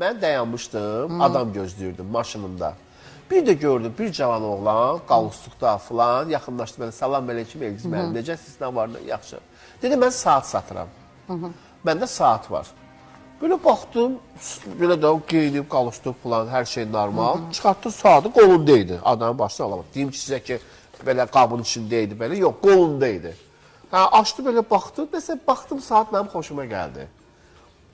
Mən dayanmışdım, adam gözləyirdim maşınımda. Bir də gördüm bir cavan oğlan qalstukda falan yaxınlaşdı mənə salam əleykum Elgiz müəllim necəsiz nə var nə yaxşı. Dedi mən saat satıram. Məndə saat var. Belə baxdım, belə də geyinib, qalstuk falan, hər şey normal. Çıxartdı saatı qolunda idi. Adamın başına alamadı. Deyim ki sizə ki belə qabın içində idi belə. Yox, qolunda idi. Hə, açdı belə baxdı. Nəsə baxdım saat mənim xoşuma gəldi.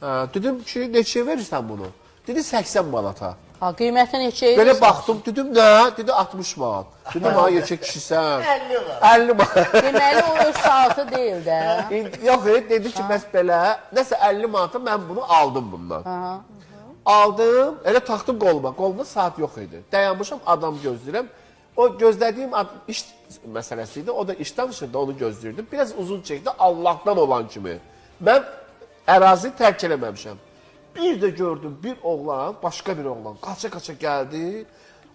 Hə, dedim ki, neçəyə verirsən bunu? Dedi 80 manata. Ha, qiyməti neçə idi? Belə baxdım, dedim nə? Dedi 60 manat. Dedim ha yekə kişisən. 50 var. 50 manat. Deməli o öz saatı deyil də. Yox, e, dedi ki, bəs belə, nəsə 50 manata mən bunu aldım bundan. Aha. Aldım, elə taxdım qoluma. Qolumda saat yox idi. Dayanmışam, adam gözləyirəm. O gözlədiyim iş məsələsi idi. O da iş danışırdı, onu gözləyirdim. Biraz uzun çəkdi, Allahdan olan kimi. Mən ərazi tərk eləməmişəm. Bir də gördüm bir oğlan, başqa bir oğlan qaça-qaça gəldi.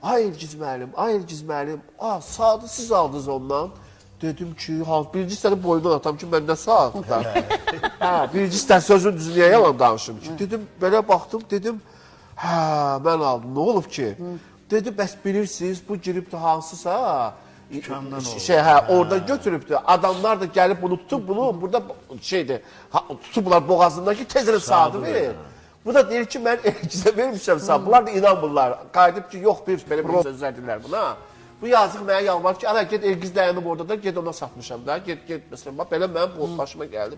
Ay Elgiz müəllim, ay Elgiz müəllim, a, saatı siz aldınız ondan. Dedim ki, ha, birinci səni boyundan atam ki, məndə saat var. hə, birinci sən sözün düzü niyə yalan danışım ki? Dedim, belə baxdım, dedim, hə, mən aldım, nə olub ki? Dedi, bəs bilirsiniz, bu giribdi hansısa, Oldu. şey, hə, orada götürübdü. Adamlar da gəlib bunu tutub, bunu burada şeydir, ha, tutublar boğazındakı tezlə saatı verir. Bu da deyir ki, mən Elgizə vermişəm saat. Bunlar da inanmırlar. Qayıdıb ki, yox bir belə bir sözlər deyirlər buna. Bu yazıq mənə yalvar ki, ana get Elgiz dayanıb orada da, get ona satmışam da, get get məsələn. Bax belə mənim bu başıma gəldi.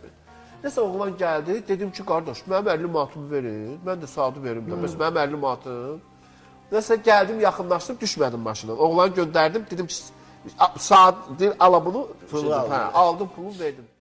Nəsə oğlan gəldi, dedim ki, qardaş, mənim 50 manatımı verin. Mən də saatı verim də. Bəs mənim 50 manatım. Nəsə gəldim, yaxınlaşdım, düşmədim maşından. Oğlanı göndərdim, dedim ki, saat, deyir, ala bunu. Hə, aldım, pulu verdim.